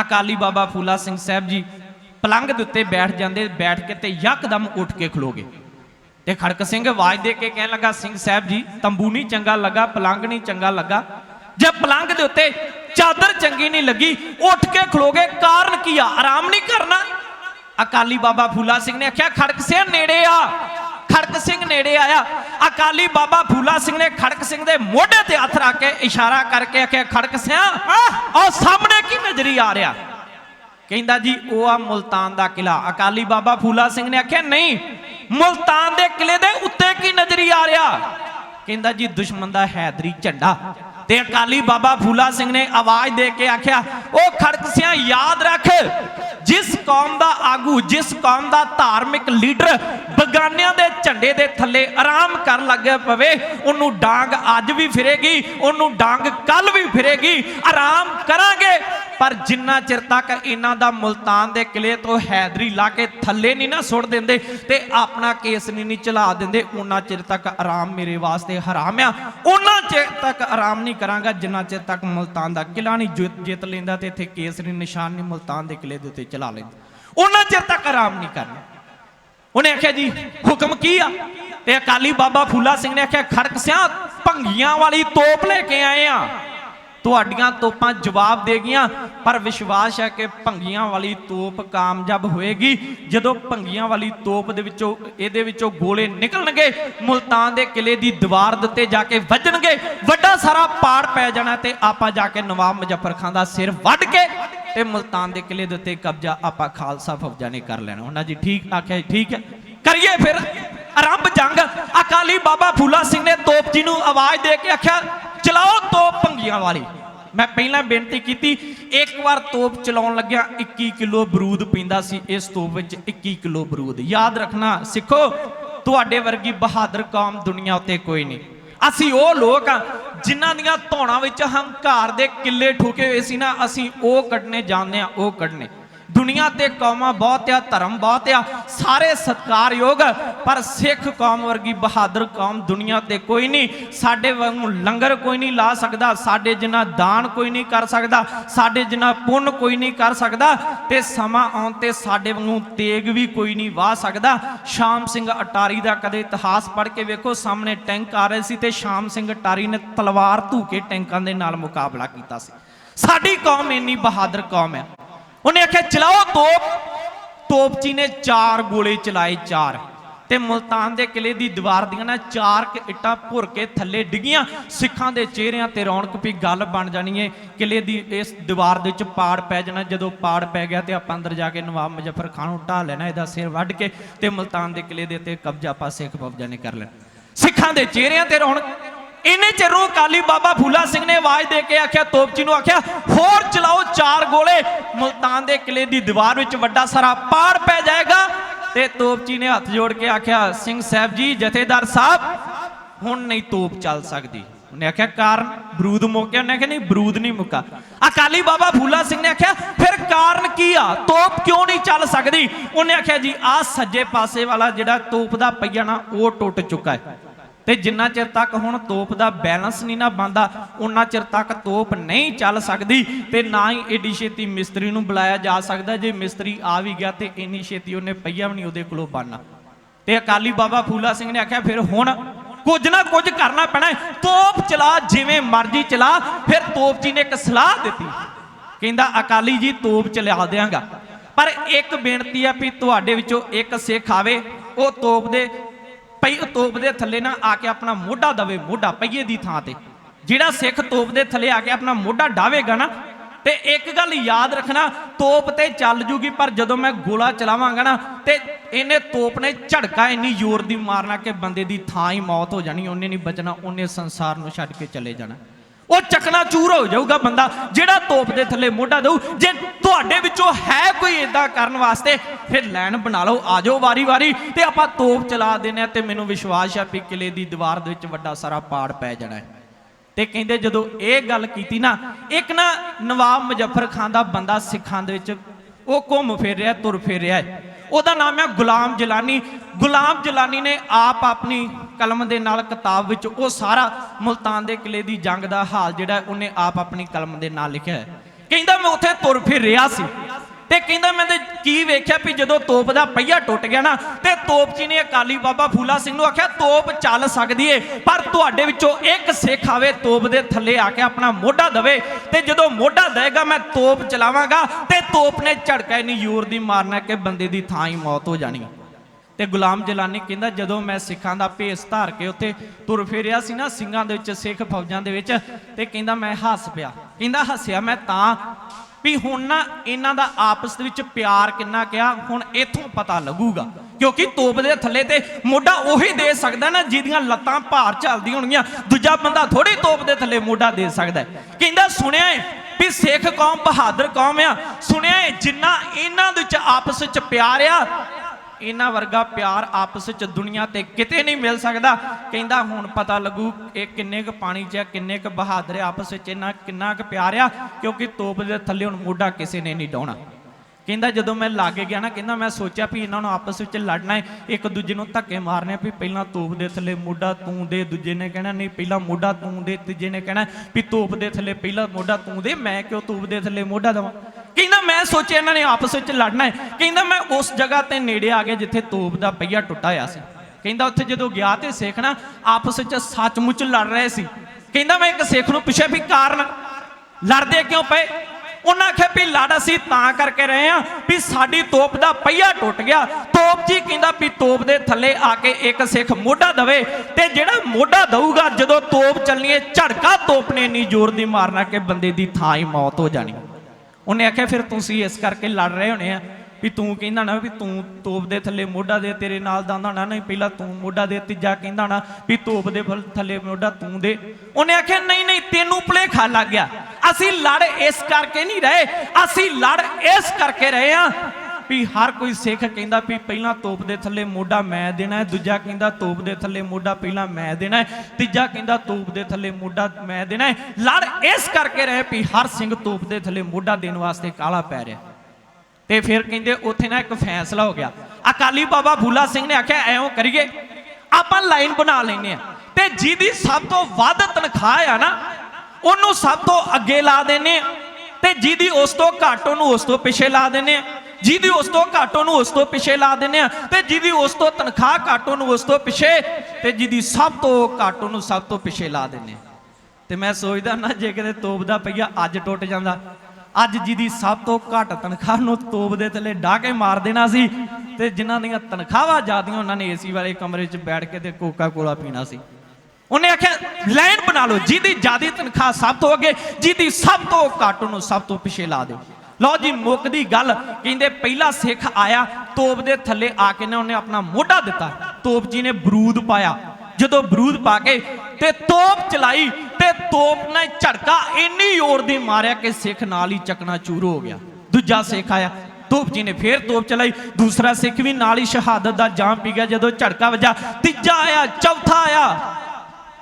ਅਕਾਲੀ ਬਾਬਾ ਫੂਲਾ ਸਿੰਘ ਸਾਹਿਬ ਜੀ ਪਲੰਗ ਦੇ ਉੱਤੇ ਬੈਠ ਜਾਂਦੇ, ਬੈਠ ਕੇ ਤੇ ਯਕਦਮ ਉੱਠ ਕੇ ਖਲੋਗੇ ਤੇ ਖੜਕ ਸਿੰਘ ਆਵਾਜ਼ ਦੇ ਕੇ ਕਹਿਣ ਲੱਗਾ, ਸਿੰਘ ਸਾਹਿਬ ਜੀ, ਤੰਬੂ ਨਹੀਂ ਚੰਗਾ ਲੱਗਾ ਪਲੰਗ ਨਹੀਂ ਚੰਗਾ ਲੱਗਾ। ਜੇ ਪਲੰਗ ਦੇ ਉੱਤੇ ਚਾਦਰ ਚੰਗੀ ਨਹੀਂ ਲੱਗੀ, ਉੱਠ ਕੇ ਖਲੋਗੇ ਕਾਰਨ ਕੀ ਆ? ਆਰਾਮ ਨਹੀਂ ਕਰਨਾ? ਅਕਾਲੀ ਬਾਬਾ ਫੂਲਾ ਸਿੰਘ ਨੇ ਆਖਿਆ, ਖੜਕ ਸਿੰਘ ਨੇੜੇ ਆ। ਖੜਕ ਸਿੰਘ ਨੇੜੇ ਆਇਆ। ਅਕਾਲੀ ਬਾਬਾ ਫੂਲਾ ਸਿੰਘ ਨੇ ਖੜਕ ਸਿੰਘ ਦੇ ਮੋਢੇ ਤੇ ਹੱਥ ਰੱਖ ਕੇ ਇਸ਼ਾਰਾ ਕਰਕੇ ਆਖਿਆ ਖੜਕ ਸਿੰਘ ਉਹ ਸਾਹਮਣੇ ਕੀ ਨਜ਼ਰੀ ਆ ਰਿਹਾ? ਕਹਿੰਦਾ ਜੀ ਉਹ ਆ ਮੁਲਤਾਨ ਦਾ ਕਿਲਾ ਅਕਾਲੀ ਬਾਬਾ ਫੂਲਾ ਸਿੰਘ ਨੇ ਆਖਿਆ ਨਹੀਂ ਮੁਲਤਾਨ ਦੇ ਕਿਲੇ ਦੇ ਉੱਤੇ ਕੀ ਨਜ਼ਰੀ ਆ ਰਿਹਾ? ਕਹਿੰਦਾ ਜੀ ਦੁਸ਼ਮਣ ਦਾ ਹੈਦਰੀ ਝੰਡਾ। ਤੇ ਅਕਾਲੀ ਬਾਬਾ ਫੂਲਾ ਸਿੰਘ ਨੇ ਆਵਾਜ਼ ਦੇ ਕੇ ਆਖਿਆ ਉਹ ਖੜਕ ਸਿਆਂ ਯਾਦ ਰੱਖ ਜਿਸ ਕੌਮ ਦਾ ਆਗੂ, ਜਿਸ ਕੌਮ ਦਾ ਧਾਰਮਿਕ ਲੀਡਰ ਬਗਾਨਿਆਂ ਦੇ ਝੰਡੇ ਦੇ ਥੱਲੇ ਆਰਾਮ ਕਰਨ ਲੱਗ ਪਵੇ, ਉਹਨੂੰ ਡਾਂਗ ਅੱਜ ਵੀ ਫਿਰੇਗੀ, ਉਹਨੂੰ ਡਾਂਗ ਕੱਲ ਵੀ ਫਿਰੇਗੀ, ਆਰਾਮ ਕਰਾਂਗੇ। ਪਰ ਜਿੰਨਾ ਚਿਰ ਤੱਕ ਇਹਨਾਂ ਦਾ ਮੁਲਤਾਨ ਦੇ ਕਿਲੇ ਤੋਂ ਹੈਦਰੀ ਲਾ ਕੇ ਥੱਲੇ ਨਹੀਂ ਨਾ ਸੁੱਟ ਦਿੰਦੇ ਤੇ ਆਪਣਾ ਕੇਸ ਨਹੀਂ ਨਹੀਂ ਚਲਾ ਦਿੰਦੇ, ਉਹਨਾਂ ਚਿਰ ਤੱਕ ਆਰਾਮ ਮੇਰੇ ਵਾਸਤੇ ਹਰਾਮ ਆ। ਉਹਨਾਂ ਚਿਰ ਤੱਕ ਆਰਾਮ ਨਹੀਂ ਕਰਾਂਗਾ ਜਿੰਨਾ ਚਿਰ ਤੱਕ ਮੁਲਤਾਨ ਦਾ ਕਿਲਾ ਨਹੀਂ ਜਿੱਤ- ਜਿੱਤ ਲੈਂਦਾ ਤੇ ਇੱਥੇ ਕੇਸ ਨਹੀਂ, ਨਿਸ਼ਾਨ ਨਹੀਂ ਮੁਲਤਾਨ ਦੇ ਕਿਲੇ ਦੇ ਉੱਤੇ ਚਲਾ ਲੈਂਦਾ। ਉਹਨਾਂ ਚਿਰ ਤੱਕ ਆਰਾਮ ਨਹੀਂ ਕਰਨਾ। ਉਹਨੇ ਆਖਿਆ ਜੀ, ਹੁਕਮ ਕੀ ਆ? ਤੇ ਅਕਾਲੀ ਬਾਬਾ ਫੂਲਾ ਸਿੰਘ ਨੇ ਆਖਿਆ, ਖੜਕ ਸਿਆ ਭੰਗੀਆਂ ਵਾਲੀ ਤੋਪ ਲੈ ਕੇ ਆਏ ਆ। ਤੁਹਾਡੀਆਂ ਤੋਪਾਂ ਜਵਾਬ ਦੇਗੀਆਂ ਪਰ ਵਿਸ਼ਵਾਸ ਹੈ ਕਿ ਭੰਗੀਆਂ ਵਾਲੀ ਤੋਪ ਕਾਮਯਾਬ ਹੋਏਗੀ। ਜਦੋਂ ਭੰਗੀਆਂ ਵਾਲੀ ਤੋਪ ਦੇ ਵਿੱਚੋਂ ਇਹਦੇ ਵਿੱਚੋਂ ਗੋਲੇ ਨਿਕਲਣਗੇ ਮੁਲਤਾਨ ਦੇ ਕਿਲੇ ਦੀ ਦੀਵਾਰ ਦੇ ਉੱਤੇ ਜਾ ਕੇ ਵੱਜਣਗੇ ਵੱਡਾ ਸਾਰਾ ਪਾੜ ਪੈ ਜਾਣਾ ਤੇ ਆਪਾਂ ਜਾ ਕੇ ਨਵਾਬ ਮੁਜ਼ੱਫਰ ਖਾਨ ਦਾ ਸਿਰ ਵੱਢ ਕੇ ਤੇ ਮੁਲਤਾਨ ਦੇ ਕਿਲੇ ਦੇ ਉੱਤੇ ਕਬਜ਼ਾ ਆਪਾਂ ਖਾਲਸਾ ਫੌਜਾਂ ਨੇ ਕਰ ਲੈਣਾ। ਉਹਨਾਂ ਜੀ ਠੀਕ ਆਖਿਆ ਜੀ, ਠੀਕ ਹੈ। ਕਰੀਏ ਫਿਰ ਆਰੰਭ ਜੰਗ। ਅਕਾਲੀ ਬਾਬਾ ਫੂਲਾ ਸਿੰਘ ਨੇ ਤੋਪ ਜੀ ਨੂੰ ਆਵਾਜ਼ ਦੇ ਕੇ ਆਖਿਆ ਚਲਾਓ ਤੋਪ ਭੰਗੀਆਂ ਵਾਲੀ। ਮੈਂ ਪਹਿਲਾਂ ਬੇਨਤੀ ਕੀਤੀ, ਇੱਕ ਵਾਰ ਤੋਪ ਚਲਾਉਣ ਲੱਗਿਆ 21 ਕਿਲੋ ਬਰੂਦ ਪੈਂਦਾ ਸੀ, ਇਸ ਤੋਪ ਵਿੱਚ 21 ਕਿਲੋ ਬਰੂਦ। ਯਾਦ ਰੱਖਣਾ, ਸਿੱਖੋ, ਤੁਹਾਡੇ ਵਰਗੀ ਬਹਾਦਰ ਕੌਮ ਦੁਨੀਆ ਉੱਤੇ ਕੋਈ ਨਹੀਂ। ਅਸੀਂ ਉਹ ਲੋਕ ਆ, ਜਿਨ੍ਹਾਂ ਦੀਆਂ ਧੌਣਾਂ ਵਿੱਚ ਹੰਕਾਰ ਦੇ ਕਿੱਲੇ ਠੋਕੇ ਹੋਏ ਸੀ ਨਾ, ਅਸੀਂ ਉਹ ਕੱਢਨੇ ਜਾਣਦੇ ਆ ਉਹ ਕੱਢਨੇ ਦੁਨੀਆ ਤੇ ਕੌਮਾਂ ਬਹੁਤ ਆ, ਧਰਮ ਬਹੁਤ ਆ, ਸਾਰੇ ਸਤਿਕਾਰਯੋਗ, ਪਰ ਸਿੱਖ ਕੌਮ ਵਰਗੀ ਬਹਾਦਰ ਕੌਮ ਦੁਨੀਆ ਤੇ ਕੋਈ ਨਹੀਂ। ਸਾਡੇ ਵਾਂਗੂ ਲੰਗਰ ਕੋਈ ਨਹੀਂ ਲਾ ਸਕਦਾ, ਸਾਡੇ ਜਿੰਨਾ ਦਾਨ ਕੋਈ ਨਹੀਂ ਕਰ ਸਕਦਾ, ਸਾਡੇ ਜਿੰਨਾ ਪੁੰਨ ਕੋਈ ਨਹੀਂ ਕਰ ਸਕਦਾ, ਤੇ ਸਮਾਂ ਆਉਣ ਤੇ ਸਾਡੇ ਵਾਂਗੂ ਤੇਗ ਵੀ ਕੋਈ ਨਹੀਂ ਵਾਹ ਸਕਦਾ। ਸ਼ਾਮ ਸਿੰਘ ਅਟਾਰੀ ਦਾ ਕਦੇ ਇਤਿਹਾਸ ਪੜ੍ਹ ਕੇ ਵੇਖੋ, ਸਾਹਮਣੇ ਟੈਂਕ ਆ ਰਹੇ ਸੀ ਤੇ ਸ਼ਾਮ ਸਿੰਘ ਅਟਾਰੀ ਨੇ ਤਲਵਾਰ ਧੂ ਕੇ ਟੈਂਕਾਂ ਦੇ ਨਾਲ ਮੁਕਾਬਲਾ ਕੀਤਾ ਸੀ। ਸਾਡੀ ਕੌਮ ਇੰਨੀ ਬਹਾਦਰ ਕੌਮ ਹੈ। ਉਹਨੇ ਆਖਿਆ, ਚਲਾਓ ਤੋਪ। ਤੋਪਚੀ ਨੇ ਚਾਰ ਗੋਲੇ ਚਲਾਏ, ਚਾਰ। ਤੇ ਮੁਲਤਾਨ ਦੇ ਕਿਲੇ ਦੀ ਦੀਵਾਰ ਦੀਆਂ ਨਾ ਚਾਰ ਇੱਟਾਂ ਭੁਰ ਕੇ ਥੱਲੇ ਡਿੱਗੀਆਂ। ਸਿੱਖਾਂ ਦੇ ਚਿਹਰਿਆਂ ਤੇ ਰੌਣਕ ਵੀ ਗੱਲ ਬਣ ਜਾਣੀ ਏ। ਕਿਲੇ ਦੀ ਇਸ ਦੀਵਾਰ ਦੇ ਵਿੱਚ ਪਾੜ ਪੈ ਜਾਣਾ। ਜਦੋਂ ਪਾੜ ਪੈ ਗਿਆ ਤੇ ਆਪਾਂ ਅੰਦਰ ਜਾ ਕੇ ਨਵਾਬ ਮੁਜ਼ੱਫਰ ਖਾਨ ਨੂੰ ਢਾਹ ਲੈਣਾ, ਇਹਦਾ ਸਿਰ ਵੱਢ ਕੇ ਤੇ ਮੁਲਤਾਨ ਦੇ ਕਿਲੇ ਦੇ ਉੱਤੇ ਕਬਜ਼ਾ ਆਪਾਂ ਸਿੱਖ ਫੌਜਾਂ ਨੇ ਕਰ ਲੈਣਾ। ਸਿੱਖਾਂ ਦੇ ਚਿਹਰਿਆਂ ਤੇ ਰੌਣਕ ਇਹਨੇ ਚਿਰੋਂ ਕਾਲੀ ਬਾਬਾ ਫੂਲਾ ਸਿੰਘ ਨੇ ਆਵਾਜ਼ ਦੇ ਕੇ ਆਖਿਆ ਤੋਪਚੀ ਨੂੰ ਆਖਿਆ, ਹੋਰ ਚਲਾਓ ਚਾਰ ਗੋਲੇ। ਮੁਲਤਾਨ ਦੇ ਕਿਲੇ ਦੀ ਦੀਵਾਰ ਵਿੱਚ ਵੱਡਾ ਸਾਰਾ ਪਾੜ ਪੈ ਜਾਏਗਾ। ਤੇ ਤੋਪਚੀ ਨੇ ਹੱਥ ਜੋੜ ਕੇ ਆਖਿਆ, ਸਿੰਘ ਸਾਹਿਬ ਜੀ, ਜਥੇਦਾਰ ਸਾਹਿਬ, ਹੁਣ ਨਹੀਂ ਤੋਪ ਚੱਲ ਸਕਦੀ। ਉਹਨੇ ਆਖਿਆ, ਕਾਰਨ ਬਰੂਦ ਮੁੱਕਿਆ। ਉਹਨੇ ਆਖਿਆ, ਨਹੀਂ, ਬਰੂਦ ਨਹੀਂ ਮੁੱਕਾ। ਅਕਾਲੀ ਬਾਬਾ ਫੂਲਾ ਸਿੰਘ ਨੇ ਆਖਿਆ, ਫਿਰ ਕਾਰਨ ਕੀ ਆ? ਤੋਪ ਕਿਉਂ ਨਹੀਂ ਚੱਲ ਸਕਦੀ? ਉਹਨੇ ਆਖਿਆ ਜੀ, ਆਹ ਸੱਜੇ ਪਾਸੇ ਵਾਲਾ ਜਿਹੜਾ ਤੋਪ ਦਾ ਪਹੀਆ ਨਾ, ਉਹ ਟੁੱਟ ਚੁੱਕਾ ਹੈ। ਤੇ ਜਿੰਨਾ ਚਿਰ ਤੱਕ ਹੁਣ ਤੋਪ ਦਾ ਬੈਲੈਂਸ ਨਹੀਂ ਨਾ ਬੰਦਾ ਉਹਨਾਂ ਚਿਰ ਤੱਕ ਤੋਪ ਨਹੀਂ ਚੱਲ ਸਕਦੀ ਤੇ ਨਾ ਹੀ ਏਡੀ ਛੇਤੀ ਮਿਸਤਰੀ ਨੂੰ ਬੁਲਾਇਆ ਜਾ ਸਕਦਾ। ਜੇ ਮਿਸਤਰੀ ਆ ਵੀ ਗਿਆ ਤੇ ਇੰਨੀ ਛੇਤੀ ਉਹਨੇ ਪਈਆ ਵੀ ਨਹੀਂ ਉਹਦੇ ਕੋਲੋਂ ਬਣਨਾ। ਤੇ ਅਕਾਲੀ ਬਾਬਾ ਫੂਲਾ ਸਿੰਘ ਨੇ ਆਖਿਆ, ਫਿਰ ਹੁਣ ਕੁਝ ਨਾ ਕੁਝ ਕਰਨਾ ਪੈਣਾ ਤੋਪ ਚਲਾ, ਜਿਵੇਂ ਮਰਜ਼ੀ ਚਲਾ। ਫਿਰ ਤੋਪ ਜੀ ਨੇ ਇੱਕ ਸਲਾਹ ਦਿੱਤੀ। ਕਹਿੰਦਾ, ਅਕਾਲੀ ਜੀ, ਤੋਪ ਚਲਾ ਦਿਆਂਗਾ। ਪਰ ਇੱਕ ਬੇਨਤੀ ਆ ਵੀ ਤੁਹਾਡੇ ਵਿੱਚੋਂ ਇੱਕ ਸਿੱਖ ਆਵੇ, ਉਹ ਤੋਪ ਦੇ ਪਈ ਤੋਪ ਦੇ ਥੱਲੇ ਨਾ ਆ ਕੇ ਆਪਣਾ ਮੋਢਾ ਦਵੇ, ਮੋਢਾ ਪਈਏ ਦੀ ਥਾਂ ਤੇ। ਜਿਹੜਾ ਸਿੱਖ ਤੋਪ ਦੇ ਥੱਲੇ ਆ ਕੇ ਆਪਣਾ ਮੋਢਾ ਡਾਵੇਗਾ ਨਾ, ਤੇ ਇੱਕ ਗੱਲ ਯਾਦ ਰੱਖਣਾ, ਤੋਪ ਤੇ ਚੱਲ ਜੂਗੀ, ਪਰ ਜਦੋਂ ਮੈਂ ਗੋਲਾ ਚਲਾਵਾਂਗਾ ਨਾ, ਤੇ ਇਹਨੇ ਤੋਪ ਨੇ ਝੜਕਾ ਇੰਨੀ ਜ਼ੋਰ ਦੀ ਮਾਰਨਾ ਕਿ ਬੰਦੇ ਦੀ ਥਾਂ ਹੀ ਮੌਤ ਹੋ ਜਾਣੀ, ਉਹਨੇ ਨਹੀਂ ਬਚਣਾ, ਉਹਨੇ ਸੰਸਾਰ ਨੂੰ ਛੱਡ ਕੇ ਚਲੇ ਜਾਣਾ। ਉਹ ਚੱਕਣਾ ਚੂਰ ਹੋ ਜਾਊਗਾ ਬੰਦਾ, ਜਿਹੜਾ ਤੋਪ ਦੇ ਥੱਲੇ ਮੋਢਾ ਦਊ। ਜੇ ਤੁਹਾਡੇ ਵਿੱਚੋਂ ਹੈ ਕੋਈ ਇਦਾਂ ਕਰਨ ਵਾਸਤੇ, ਫਿਰ ਲਾਈਨ ਬਣਾ ਲਓ ਆਜੋ ਵਾਰੀ-ਵਾਰੀ। ਤੇ ਆਪਾਂ ਤੋਪ ਚਲਾ ਦਿੰਨੇ ਆ ਤੇ ਮੈਨੂੰ ਵਿਸ਼ਵਾਸ ਹੈ ਵੀ ਕਿਲੇ ਦੀ ਦੀਵਾਰ ਦੇ ਵਿੱਚ ਵੱਡਾ ਸਾਰਾ ਪਾੜ ਪੈ ਜਾਣਾ ਤੇ ਕਹਿੰਦੇ ਜਦੋਂ ਇਹ ਗੱਲ ਕੀਤੀ ਨਾ, ਇੱਕ ਨਾ ਨਵਾਬ ਮੁਜ਼ੱਫਰ ਖਾਨ ਦਾ ਬੰਦਾ ਸਿੱਖਾਂ ਦੇ ਵਿੱਚ, ਉਹ ਘੁੰਮ ਫਿਰ ਰਿਹਾ, ਤੁਰ ਫਿਰ ਰਿਹਾ ਹੈ। ਉਹਦਾ ਨਾਮ ਹੈ ਗੁਲਾਮ ਜਲਾਨੀ। ਗੁਲਾਮ ਜਲਾਨੀ ਨੇ ਆਪ ਆਪਣੀ ਕਲਮ ਦੇ ਨਾਲ ਕਿਤਾਬ ਵਿੱਚ ਉਹ ਸਾਰਾ ਮੁਲਤਾਨ ਦੇ ਕਿਲੇ ਦੀ ਜੰਗ ਦਾ ਹਾਲ ਜਿਹੜਾ ਉਹਨੇ ਆਪ ਆਪਣੀ ਕਲਮ ਦੇ ਨਾਲ ਲਿਖਿਆ ਹੈ। ਕਹਿੰਦਾ ਮੈਂ ਉੱਥੇ ਤੁਰ ਫਿਰ ਰਿਹਾ ਸੀ। ਤੇ ਕਹਿੰਦਾ ਮੈਂ ਤੇ ਕੀ ਵੇਖਿਆ ਵੀ ਜਦੋਂ ਤੋਪ ਦਾ ਪਹੀਆ ਟੁੱਟ ਗਿਆ ਨਾ, ਤੇ ਤੋਪਚੀ ਨੇ ਅਕਾਲੀ ਬਾਬਾ ਫੂਲਾ ਸਿੰਘ ਨੂੰ ਆਖਿਆ, ਤੋਪ ਚੱਲ ਸਕਦੀ ਏ, ਪਰ ਤੁਹਾਡੇ ਵਿੱਚੋਂ ਇੱਕ ਸਿੱਖ ਆਵੇ, ਤੋਪ ਦੇ ਥੱਲੇ ਆ ਕੇ ਆਪਣਾ ਮੋਢਾ ਦਵੇ ਤੇ ਜਦੋਂ ਮੋਢਾ ਦੇਗਾ ਮੈਂ ਤੋਪ ਚਲਾਵਾਂਗਾ ਤੇ ਤੋਪ ਨੇ ਝੜਕਾ ਇੰਨੀ ਯੂਰ ਦੀ ਮਾਰਨਾ ਕਿ ਬੰਦੇ ਦੀ ਥਾਂ ਹੀ ਮੌਤ ਹੋ ਜਾਣੀ ਤੇ ਗੁਲਾਮ ਜਲਾਨੀ ਕਹਿੰਦਾ, ਜਦੋਂ ਮੈਂ ਸਿੱਖਾਂ ਦਾ ਭੇਸ ਧਾਰ ਕੇ ਉੱਥੇ ਤੁਰ ਫੇਰਿਆ ਸੀ ਨਾ, ਸਿੰਘਾਂ ਦੇ ਵਿੱਚ, ਸਿੱਖ ਫੌਜਾਂ ਦੇ ਵਿੱਚ ਤੇ ਕਹਿੰਦਾ ਮੈਂ ਹੱਸ ਪਿਆ, ਕਹਿੰਦਾ ਹੱਸਿਆ ਮੈਂ ਤਾਂ ਵੀ ਹੁਣ ਨਾ ਇਹਨਾਂ ਦਾ ਆਪਸ ਦੇ ਵਿੱਚ ਪਿਆਰ ਕਿੰਨਾ ਕਿਹਾ ਹੁਣ ਇਥੋਂ ਪਤਾ ਲੱਗੂਗਾ। ਕਿਉਂਕਿ ਤੋਪ ਦੇ ਥੱਲੇ ਤੇ ਮੋਢਾ ਉਹੀ ਦੇ ਸਕਦਾ ਨਾ, ਜਿਹਦੀਆਂ ਲੱਤਾਂ ਭਾਰ ਚੱਲਦੀਆਂ ਹੋਣਗੀਆਂ। ਦੂਜਾ ਬੰਦਾ ਥੋੜੀ ਤੋਪ ਦੇ ਥੱਲੇ ਮੋਢਾ ਦੇ ਸਕਦਾ ਕਹਿੰਦਾ, ਸੁਣਿਆ ਏ ਵੀ ਸਿੱਖ ਕੌਮ ਬਹਾਦਰ ਕੌਮ ਆ। ਸੁਣਿਆ ਏ ਜਿੰਨਾ ਇਹਨਾਂ ਦੇ ਵਿੱਚ ਆਪਸ ਵਿੱਚ ਪਿਆਰ ਆ ਇਹਨਾਂ ਵਰਗਾ ਪਿਆਰ ਆਪਸ ਵਿੱਚ ਦੁਨੀਆ ਤੇ ਕਿਤੇ ਨਹੀਂ ਮਿਲ ਸਕਦਾ। ਕਹਿੰਦਾ ਹੁਣ ਪਤਾ ਲੱਗੂ ਇਹ ਕਿੰਨੇ ਕੁ ਪਾਣੀ 'ਚ ਆ, ਕਿੰਨੇ ਕੁ ਬਹਾਦਰ ਆ, ਆਪਸ ਵਿੱਚ ਇਹਨਾਂ ਕਿੰਨਾ ਕੁ ਪਿਆਰ ਆ, ਕਿਉਂਕਿ ਤੋਪ ਦੇ ਥੱਲੇ ਹੁਣ ਮੋਢਾ ਕਿਸੇ ਨੇ ਨਹੀਂ ਡਾਉਣਾ। ਕਹਿੰਦਾ ਜਦੋਂ ਮੈਂ ਲਾਗੇ ਗਿਆ ਨਾ, ਕਹਿੰਦਾ ਮੈਂ ਸੋਚਿਆ ਵੀ ਇਹਨਾਂ ਨੂੰ ਆਪਸ ਵਿੱਚ ਲੜਨਾ ਹੈ, ਇੱਕ ਦੂਜੇ ਨੂੰ ਧੱਕੇ ਮਾਰਨੇ ਵੀ ਪਹਿਲਾਂ ਤੋਪ ਦੇ ਥੱਲੇ ਮੋਢਾ ਤੂੰ ਦੇ, ਦੂਜੇ ਨੇ ਕਹਿਣਾ, ਨਹੀਂ ਪਹਿਲਾਂ ਮੋਢਾ ਤੂੰ ਦੇ, ਤੀਜੇ ਨੇ ਕਹਿਣਾ ਵੀ ਤੋਪ ਦੇ ਥੱਲੇ ਪਹਿਲਾਂ ਮੋਢਾ ਤੂੰ ਦੇ, ਮੈਂ ਕਿਉਂ ਤੋਪ ਦੇ ਥੱਲੇ ਮੋਢਾ ਦੇਵਾਂ? ਕਹਿੰਦਾ ਮੈਂ ਸੋਚਿਆ ਇਹਨਾਂ ਨੇ ਆਪਸ ਵਿੱਚ ਲੜਨਾ ਹੈ। ਕਹਿੰਦਾ ਮੈਂ ਉਸ ਜਗ੍ਹਾ ਤੇ ਨੇੜੇ ਆ ਗਿਆ ਜਿੱਥੇ ਤੋਪ ਦਾ ਪਹੀਆ ਟੁੱਟਾ ਹੋਇਆ ਸੀ। ਕਹਿੰਦਾ ਉੱਥੇ ਜਦੋਂ ਗਿਆ ਤੇ ਸਿੱਖ ਨਾ ਆਪਸ ਵਿੱਚ ਸੱਚਮੁੱਚ ਲੜ ਰਹੇ ਸੀ। ਕਹਿੰਦਾ ਮੈਂ ਇੱਕ ਸਿੱਖ ਨੂੰ ਪੁੱਛਿਆ ਵੀ ਕਾਰਨ ਲੜਦੇ ਕਿਉਂ ਪਏ? ਉਹਨਾਂ ਆਖਿਆ ਵੀ ਲੜ ਅਸੀਂ ਤਾਂ ਕਰਕੇ ਰਹੇ ਆ ਵੀ ਸਾਡੀ ਤੋਪ ਦਾ ਪਹੀਆ ਟੁੱਟ ਗਿਆ। ਤੋਪ ਜੀ ਕਹਿੰਦਾ ਵੀ ਤੋਪ ਦੇ ਥੱਲੇ ਆ ਕੇ ਇੱਕ ਸਿੱਖ ਮੋਢਾ ਦਵੇ ਤੇ ਜਿਹੜਾ ਮੋਢਾ ਦਊਗਾ, ਜਦੋਂ ਤੋਪ ਚੱਲਣੀ ਹੈ, ਝੜਕਾ ਤੋਪ ਨੇ ਇੰਨੀ ਜ਼ੋਰ ਦੀ ਮਾਰਨਾ ਕਿ ਬੰਦੇ ਦੀ ਥਾਂ ਹੀ ਮੌਤ ਹੋ ਜਾਣੀ। ਉਹਨੇ ਆਖਿਆ, ਫਿਰ ਤੁਸੀਂ ਇਸ ਕਰਕੇ ਲੜ ਰਹੇ ਹੋਣੇ ਆ ਵੀ ਤੂੰ ਕਹਿੰਦਾ ਨਾ ਵੀ ਤੂੰ ਤੋਪ ਦੇ ਥੱਲੇ ਮੋਢਾ ਦੇ, ਤੇਰੇ ਨਾਲ ਦਾਂਦਾ ਨਾ, ਨਹੀਂ ਪਹਿਲਾਂ ਤੂੰ ਮੋਢਾ ਦੇ, ਤੀਜਾ ਕਹਿੰਦਾ ਨਾ ਵੀ ਤੋਪ ਦੇ ਥੱਲੇ ਮੋਢਾ ਤੂੰ ਦੇ। ਉਹਨੇ ਆਖਿਆ, ਨਹੀਂ ਨਹੀਂ, ਤੈਨੂੰ ਭੁਲੇਖਾ ਲੱਗ ਗਿਆ। ਅਸੀਂ ਲੜ ਇਸ ਕਰਕੇ ਨਹੀਂ ਰਹੇ, ਅਸੀਂ ਲੜ ਇਸ ਕਰਕੇ ਰਹੇ ਆ ਵੀ ਹਰ ਕੋਈ ਸਿੱਖ ਕਹਿੰਦਾ ਵੀ ਪਹਿਲਾਂ ਤੋਪ ਦੇ ਥੱਲੇ ਮੋਢਾ ਮੈਂ ਦੇਣਾ ਦੂਜਾ ਕਹਿੰਦਾ ਤੋਪ ਦੇ ਥੱਲੇ ਮੋਢਾ ਪਹਿਲਾਂ ਮੈਂ ਦੇਣਾ ਤੀਜਾ ਕਹਿੰਦਾ ਤੋਪ ਦੇ ਥੱਲੇ ਮੋਢਾ ਮੈਂ ਦੇਣਾ ਲੜ ਇਸ ਕਰਕੇ ਰਹੇ ਵੀ ਹਰ ਸਿੰਘ ਤੋਪ ਦੇ ਥੱਲੇ ਮੋਢਾ ਦੇਣ ਵਾਸਤੇ ਕਾਲਾ ਪੈ ਰਿਹਾ। ਤੇ ਫਿਰ ਕਹਿੰਦੇ ਉੱਥੇ ਨਾ ਇੱਕ ਫੈਸਲਾ ਹੋ ਗਿਆ। ਅਕਾਲੀ ਬਾਬਾ ਫੂਲਾ ਸਿੰਘ ਨੇ ਆਖਿਆ ਐਵੇਂ ਕਰੀਏ, ਆਪਾਂ ਲਾਈਨ ਬਣਾ ਲੈਨੇ ਆ ਤੇ ਜਿਹਦੀ ਸਭ ਤੋਂ ਵੱਧ ਤਨਖਾਹ ਆ ਨਾ, ਉਹਨੂੰ ਸਭ ਤੋਂ ਅੱਗੇ ਲਾ ਦੇਨੇ ਆ ਤੇ ਜਿਹਦੀ ਉਸ ਤੋਂ ਘੱਟ, ਉਹਨੂੰ ਉਸ ਤੋਂ ਪਿੱਛੇ ਲਾ ਦਿੰਨੇ ਆ ਜਿਹਦੀ ਉਸ ਤੋਂ ਘੱਟ, ਉਹਨੂੰ ਉਸ ਤੋਂ ਪਿੱਛੇ ਲਾ ਦਿੰਨੇ ਆ ਤੇ ਜਿਹਦੀ ਉਸ ਤੋਂ ਤਨਖਾਹ ਘੱਟ, ਉਹਨੂੰ ਉਸ ਤੋਂ ਪਿੱਛੇ, ਤੇ ਜਿਹਦੀ ਸਭ ਤੋਂ ਘੱਟ, ਉਹਨੂੰ ਸਭ ਤੋਂ ਪਿੱਛੇ ਲਾ ਦਿੰਨੇ ਆ ਤੇ ਮੈਂ ਸੋਚਦਾ ਨਾ, ਜੇ ਕਿਤੇ ਤੋਪ ਦਾ ਪਈਆ, ਅੱਜ ਟੁੱਟ ਜਾਂਦਾ। ਅੱਜ ਜਿਹਦੀ ਸਭ ਤੋਂ ਘੱਟ ਤਨਖਾਹ ਨੂੰ ਤੋਪ ਦੇ ਥੱਲੇ ਡਾਹ ਕੇ ਮਾਰ ਦੇਣਾ ਸੀ ਤੇ ਜਿਨ੍ਹਾਂ ਦੀਆਂ ਤਨਖਾਹਾਂ ਜ਼ਿਆਦੀਆਂ, ਉਹਨਾਂ ਨੇ ਏਸੀ ਵਾਲੇ ਕਮਰੇ 'ਚ ਬੈਠ ਕੇ ਤੇ ਕੋਕਾ ਕੋਲਾ ਪੀਣਾ ਸੀ। ਉਹਨੇ ਆਖਿਆ ਲਾਈਨ ਬਣਾ ਲਓ, ਜਿਹਦੀ ਜ਼ਿਆਦੀ ਤਨਖਾਹ ਸਭ ਤੋਂ ਅੱਗੇ, ਜਿਹਦੀ ਸਭ ਤੋਂ ਘੱਟ ਉਹਨੂੰ ਸਭ ਤੋਂ ਪਿੱਛੇ ਲਾ ਦਿਓ। ਲਓ ਜੀ, ਮੁੱਕਦੀ ਗੱਲ, ਕਹਿੰਦੇ ਪਹਿਲਾ ਸਿੱਖ ਆਇਆ, ਤੋਪ ਦੇ ਥੱਲੇ ਆ ਕੇ ਨੇ ਉਹਨੇ ਆਪਣਾ ਮੋਢਾ ਦਿੱਤਾ। ਤੋਪ ਜੀ ਨੇ ਬਰੂਦ ਪਾਇਆ। ਜਦੋਂ ਬਰੂਦ ਪਾ ਕੇ ਤੇ ਤੋਪ ਚਲਾਈ ਤੇ ਤੋਪ ਨੇ ਝੜਕਾ, ਇੰਨੀ ਜ਼ੋਰ ਦੀ ਮਾਰਿਆ ਕਿ ਸਿੱਖ ਨਾਲ ਹੀ ਚਕਨਾ ਚੂਰ ਹੋ ਗਿਆ। ਦੂਜਾ ਸਿੱਖ ਆਇਆ, ਤੋਪ ਜੀ ਨੇ ਫੇਰ ਤੋਪ ਚਲਾਈ। ਦੂਸਰਾ ਸਿੱਖ ਵੀ ਨਾਲ ਹੀ ਸ਼ਹਾਦਤ ਦਾ ਜਾਮ ਪੀ ਗਿਆ, ਜਦੋਂ ਝੜਕਾ ਵੱਜਾ, ਤੀਜਾ ਆਇਆ, ਚੌਥਾ ਆਇਆ।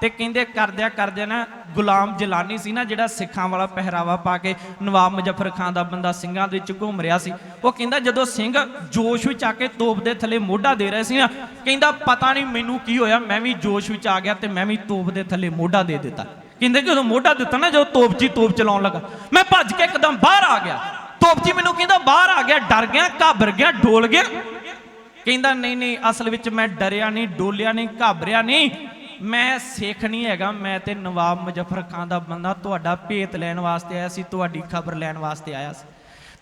ਤੇ ਕਹਿੰਦੇ ਕਰਦਿਆਂ ਕਰਦਿਆਂ ਨਾ ਗੁਲਾਮ ਜਲਾਨੀ ਸੀ ਨਾ, ਜਿਹੜਾ ਸਿੱਖਾਂ ਵਾਲਾ ਪਹਿਰਾਵਾ ਪਾ ਕੇ ਨਵਾਬ ਮੁਜ਼ੱਫਰ ਖਾਨ ਦਾ ਬੰਦਾ ਸਿੰਘਾਂ ਦੇ ਵਿੱਚ ਘੁੰਮ ਰਿਹਾ ਸੀ। ਉਹ ਕਹਿੰਦਾ ਜਦੋਂ ਸਿੰਘ ਜੋਸ਼ ਵਿੱਚ ਆ ਕੇ ਤੋਪ ਦੇ ਥੱਲੇ ਮੋਢਾ ਦੇ ਰਹੇ ਸੀ ਨਾ, ਕਹਿੰਦਾ ਪਤਾ ਨਹੀਂ ਮੈਨੂੰ ਕੀ ਹੋਇਆ, ਮੈਂ ਵੀ ਜੋਸ਼ ਵਿੱਚ ਆ ਗਿਆ ਤੇ ਮੈਂ ਵੀ ਤੋਪ ਦੇ ਥੱਲੇ ਮੋਢਾ ਦੇ ਦਿੱਤਾ। ਕਹਿੰਦੇ ਜਦੋਂ ਮੋਢਾ ਦਿੱਤਾ ਨਾ, ਜਦੋਂ ਤੋਪਚੀ ਤੋਪ ਚਲਾਉਣ ਲੱਗਾ। ਮੈਂ ਭੱਜ ਕੇ ਇੱਕਦਮ ਬਾਹਰ ਆ ਗਿਆ। ਤੋਪਚੀ ਮੈਨੂੰ ਕਹਿੰਦਾ, ਬਾਹਰ ਆ ਗਿਆ, ਡਰ ਗਿਆ, ਘਾਬਰ ਗਿਆ, ਡੋਲ ਗਿਆ। ਕਹਿੰਦਾ, ਨਹੀਂ ਨਹੀਂ, ਅਸਲ ਵਿੱਚ ਮੈਂ ਡਰਿਆ ਨਹੀਂ, ਡੋਲਿਆ ਨਹੀਂ, ਘਾਬਰਿਆ ਨਹੀਂ। ਮੈਂ ਸਿੱਖ ਨਹੀਂ ਹੈਗਾ, ਮੈਂ ਤੇ ਨਵਾਬ ਮੁਜ਼ਫਰ ਖਾਨ ਦਾ ਬੰਦਾ, ਤੁਹਾਡਾ ਭੇਤ ਲੈਣ ਵਾਸਤੇ ਆਇਆ ਸੀ, ਤੁਹਾਡੀ ਖਬਰ ਲੈਣ ਵਾਸਤੇ ਆਇਆ ਸੀ।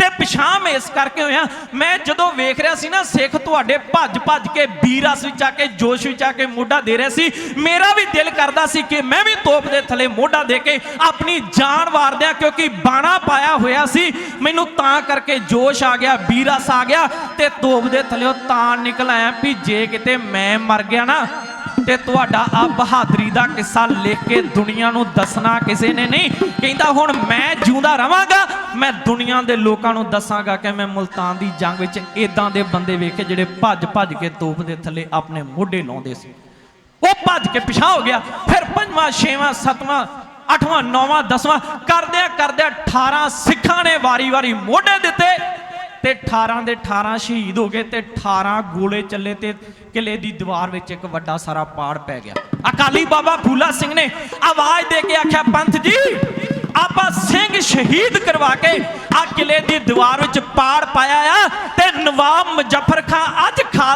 ਤੇ ਪਛਾਣ ਇਸ ਕਰਕੇ ਹੋਇਆ। ਮੈਂ ਜਦੋਂ ਵੇਖ ਰਿਹਾ ਸੀ ਨਾ, ਸਿੱਖ ਤੁਹਾਡੇ ਭੱਜ ਭੱਜ ਕੇ ਵੀਰਸ ਵਿੱਚ ਆ ਕੇ, ਜੋਸ਼ ਵਿੱਚ ਆ ਕੇ ਮੋਢਾ ਦੇ ਰਹੇ ਸੀ। ਮੇਰਾ ਵੀ ਦਿਲ ਕਰਦਾ ਸੀ ਕਿ ਮੈਂ ਵੀ ਤੋਪ ਦੇ ਥੱਲੇ ਮੋਢਾ ਦੇ ਕੇ ਆਪਣੀ ਜਾਨ ਵਾਰ ਦਿਆਂ, ਕਿਉਂਕਿ ਬਾਣਾ ਪਾਇਆ ਹੋਇਆ ਸੀ। ਮੈਨੂੰ ਤਾਂ ਕਰਕੇ ਜੋਸ਼ ਆ ਗਿਆ ਵੀਰਸ ਆ ਗਿਆ ਤੇ ਤੋਪ ਦੇ ਥੱਲੇ ਤਾਂ ਨਿਕਲ ਆਇਆ ਵੀ ਜੇ ਕਿਤੇ ਮੈਂ ਮਰ ਗਿਆ ਨਾ ਤੇ ਤੁਹਾਡਾ ਆ ਬਹਾਦਰੀ ਦਾ ਕਿੱਸਾ ਲਿਖ ਕੇ ਦੁਨੀਆ ਨੂੰ ਦੱਸਣਾ ਕਿਸੇ ਨੇ ਨਹੀਂ। ਕਹਿੰਦਾ ਹੁਣ ਮੈਂ ਜਿਉਂਦਾ ਰਵਾਂਗਾ, ਮੈਂ ਦੁਨੀਆ ਦੇ ਲੋਕਾਂ ਨੂੰ ਦੱਸਾਂਗਾ ਕਿ ਮੈਂ ਮੁਲਤਾਨ ਦੀ ਜੰਗ ਵਿੱਚ ਇਦਾਂ ਦੇ ਬੰਦੇ ਵੇਖੇ ਜਿਹੜੇ ਭੱਜ ਭੱਜ ਕੇ ਤੋਪ ਦੇ ਥੱਲੇ ਆਪਣੇ ਮੋਢੇ ਲਾਉਂਦੇ ਸੀ। ਉਹ ਭੱਜ ਕੇ ਪਿਛਾ ਹੋ ਗਿਆ, ਫਿਰ ਪੰਜਵਾਂ, ਛੇਵਾਂ, ਸੱਤਵਾਂ, ਅੱਠਵਾਂ, ਨੌਵਾਂ, ਦਸਵਾਂ ਕਰਦਿਆਂ ਕਰਦਿਆਂ 18 ਸਿੱਖਾਂ ਨੇ ਵਾਰੀ-ਵਾਰੀ ਮੋਢੇ ਦਿੱਤੇ। ਤੇ 18 ਦੇ 18 ਸ਼ਹੀਦ ਹੋ ਗਏ ਤੇ 18 ਗੋਲੇ ਚੱਲੇ ਤੇ ਕਿਲੇ ਦੀ ਦੀਵਾਰ ਵਿੱਚ ਇੱਕ ਵੱਡਾ ਸਾਰਾ ਪਾੜ ਪੈ ਗਿਆ। ਅਕਾਲੀ ਬਾਬਾ ਫੂਲਾ ਸਿੰਘ ਨੇ ਆਵਾਜ਼ ਦੇ ਕੇ ਆਖਿਆ, ਪੰਥ ਜੀ, ਆਪਾਂ ਸਿੰਘ ਸ਼ਹੀਦ ਕਰਵਾ ਕੇ ਆ ਕਿਲੇ ਦੀ ਦੀਵਾਰ ਵਿੱਚ ਪਾੜ ਪਾਇਆ ਆ ਤੇ ਨਵਾਬ ਮੁਜ਼ੱਫਰ ਖਾਨ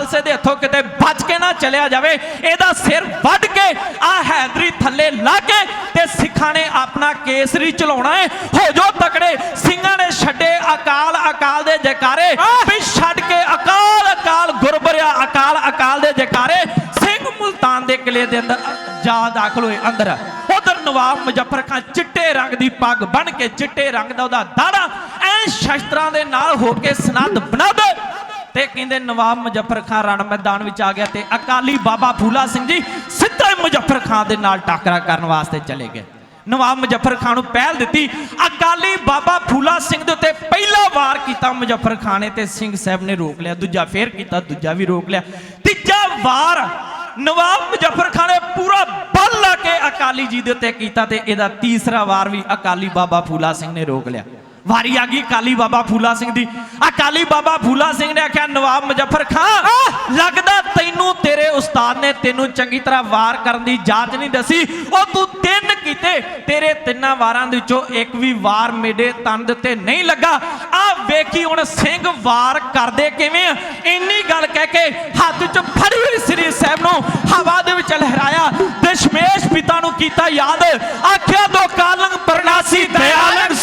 ਅੱਜ ਦੇ ਹੱਥੋਂ ਕਿਤੇ ਬਚ ਕੇ ਨਾ ਚਲਿਆ ਜਾਵੇ, ਇਹਦਾ ਸਿਰ ਵੱਢ ਕੇ ਆ ਹੈਦਰੀ ਥੱਲੇ ਲਾ ਕੇ ਤੇ ਸਿੱਖਾਂ ਨੇ ਆਪਣਾ ਕੇਸਰੀ ਚਲਾਉਣਾ ਹੈ। ਹੋ ਜੋ ਤਕੜੇ ਸਿੰਘਾਂ ਨੇ ਛੱਡੇ ਅਕਾਲ ਅਕਾਲ ਦੇ ਜੈਕਾਰੇ। ਵੀ ਛੱਡ ਕੇ ਅਕਾਲ ਅਕਾਲ ਗੁਰਬਰਿਆ, ਅਕਾਲ ਅਕਾਲ ਦੇ ਜੈਕਾਰੇ। ਸਿੰਘ ਮੁਲਤਾਨ ਦੇ ਕਿਲੇ ਦੇ ਅੰਦਰ ਜਾ ਦਾਖਲ ਹੋਏ ਅੰਦਰ। ਉਧਰ ਨਵਾਬ ਮੁਜ਼ੱਫਰ ਖਾਨ ਚਿੱਟੇ ਰੰਗ ਦੀ ਪੱਗ ਬਣ ਕੇ ਚਿੱਟੇ ਰੰਗ ਦਾ ਉਹਦਾ ਦਾੜਾ ਐ ਸ਼ਸਤਰਾਂ ਦੇ ਨਾਲ ਹੋ ਕੇ ਸਨਦ ਬਣਾਦ ਤੇ ਕਹਿੰਦੇ ਨਵਾਬ ਮੁਜ਼ੱਫਰ ਖਾਨ ਰਣ ਮੈਦਾਨ ਵਿੱਚ ਆ ਗਿਆ ਤੇ ਅਕਾਲੀ ਬਾਬਾ ਫੂਲਾ ਸਿੰਘ ਜੀ ਸਿੱਧਾ ਹੀ ਮੁਜ਼ੱਫਰ ਖਾਨ ਦੇ ਨਾਲ ਟਾਕਰਾ ਕਰਨ ਵਾਸਤੇ ਚਲੇ ਗਏ। ਨਵਾਬ ਮੁਜ਼ੱਫਰ ਖਾਨ ਨੂੰ ਪਹਿਲ ਦਿੱਤੀ। ਅਕਾਲੀ ਬਾਬਾ ਫੂਲਾ ਸਿੰਘ ਦੇ ਉੱਤੇ ਪਹਿਲਾ ਵਾਰ ਕੀਤਾ ਮੁਜ਼ੱਫਰ ਖਾਨ ਨੇ ਤੇ ਸਿੰਘ ਸਾਹਿਬ ਨੇ ਰੋਕ ਲਿਆ, ਦੂਜਾ ਫੇਰ ਕੀਤਾ, ਦੂਜਾ ਵੀ ਰੋਕ ਲਿਆ। ਤੀਜਾ ਵਾਰ ਨਵਾਬ ਮੁਜ਼ੱਫਰ ਖਾਨ ਨੇ ਪੂਰਾ ਬਲ ਲਾ ਕੇ ਅਕਾਲੀ ਜੀ ਦੇ ਉੱਤੇ ਕੀਤਾ ਤੇ ਇਹਦਾ ਤੀਸਰਾ ਵਾਰ ਵੀ ਅਕਾਲੀ ਬਾਬਾ ਫੂਲਾ ਸਿੰਘ ਨੇ ਰੋਕ ਲਿਆ। ਵਾਰੀ ਆ ਗਈ ਅਕਾਲੀ ਬਾਬਾ ਫੂਲਾ ਸਿੰਘ ਦੀ। ਅਕਾਲੀ ਬਾਬਾ ਫੂਲਾ ਸਿੰਘ ਨੇ ਆਖਿਆ ਨਵਾਬ ਮੁਜ਼ੱਫਰ ਖਾਨ ਲੱਗਦਾ ਤੈਨੂੰ ਤੇਰੇ ਉਸਤਾਦ ਨੇ ਤੈਨੂੰ ਚੰਗੀ ਤਰ੍ਹਾਂ ਵਾਰ ਕਰਨ ਦੀ ਜਾਂਚ ਨਹੀਂ ਦੱਸੀ। ਉਹ ਤੂੰ ਤਿੰਨ ਕੀਤੇ ਤੇਰੇ ਤਿੰਨਾਂ ਵਾਰਾਂ ਦੇ ਵਿੱਚੋਂ ਇੱਕ ਵੀ ਵਾਰ ਮੇਰੇ ਤਨ ਦੇ ਉੱਤੇ ਨਹੀਂ ਲੱਗਾ। ਆ ਵੇਖੀ ਹੁਣ ਸਿੰਘ ਵਾਰ ਕਰਦੇ ਕਿਵੇਂ ਆ। ਇੰਨੀ ਗੱਲ ਕਹਿ ਕੇ ਹੱਥ 'ਚ ਫੜੀ ਹੋਈ ਸ੍ਰੀ ਸਾਹਿਬ ਨੂੰ ਹਵਾ ਦੇ ਵਿੱਚ ਲਹਿਰਾਇਆ। ਦਸ਼ਮੇਸ਼ ਪਿਤਾ ਨੂੰ ਕੀਤਾ ਯਾਦ। ਆਖਿਆ ਦੋ ਕਾਲੰਗ ਪਰਨਾਸੀ ਦਇਆਲੰਗ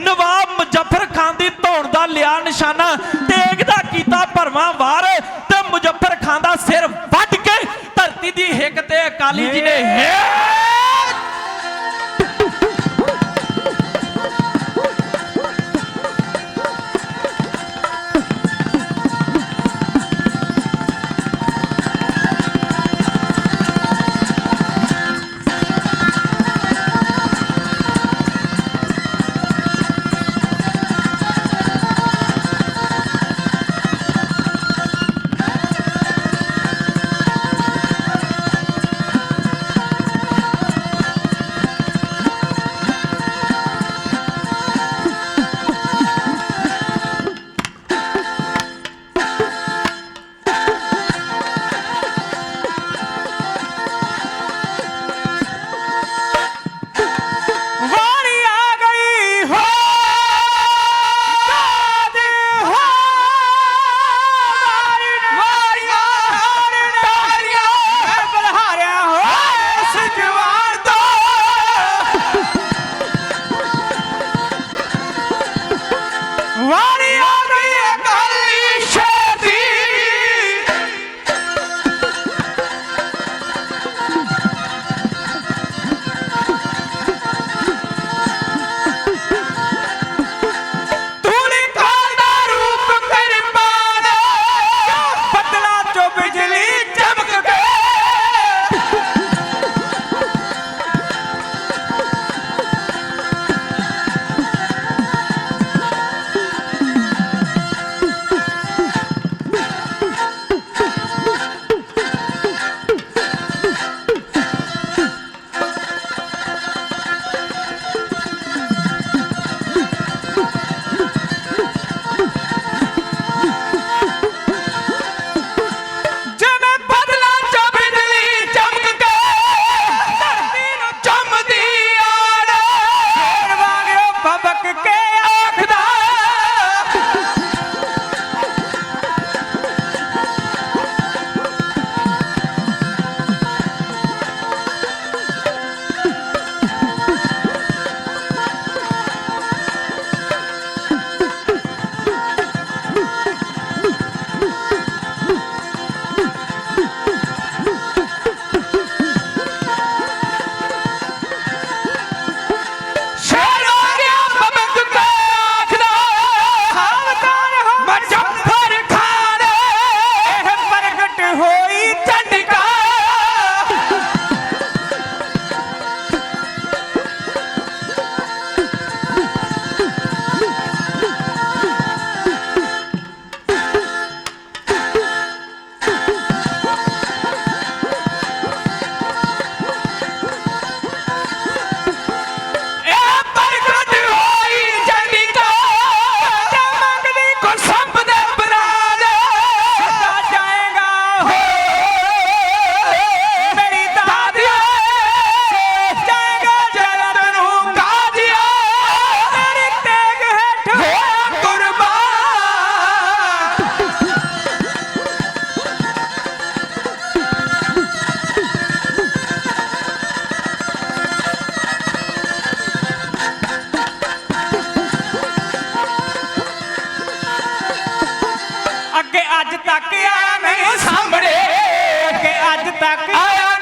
ਨਵਾਬ ਮੁਜ਼ਫਰ ਖਾਨ ਦੀ ਧੌਣ ਦਾ ਲਿਆ ਨਿਸ਼ਾਨਾ, ਤੇਗ ਦਾ ਕੀਤਾ ਭਰਵਾਂ ਵਾਰ ਤੇ ਮੁਜ਼ਫਰ ਖਾਨ ਦਾ ਸਿਰ ਵੱਢ ਕੇ ਧਰਤੀ ਦੀ ਹਿੱਕ ਤੇ ਅਕਾਲੀ ਜੀ ਨੇ ਅੱਜ ਤੱਕ ਆਇਆ ਨਹੀਂ ਸਾਹਮਣੇ ਕਿ ਅੱਜ ਤੱਕ ਆਇਆ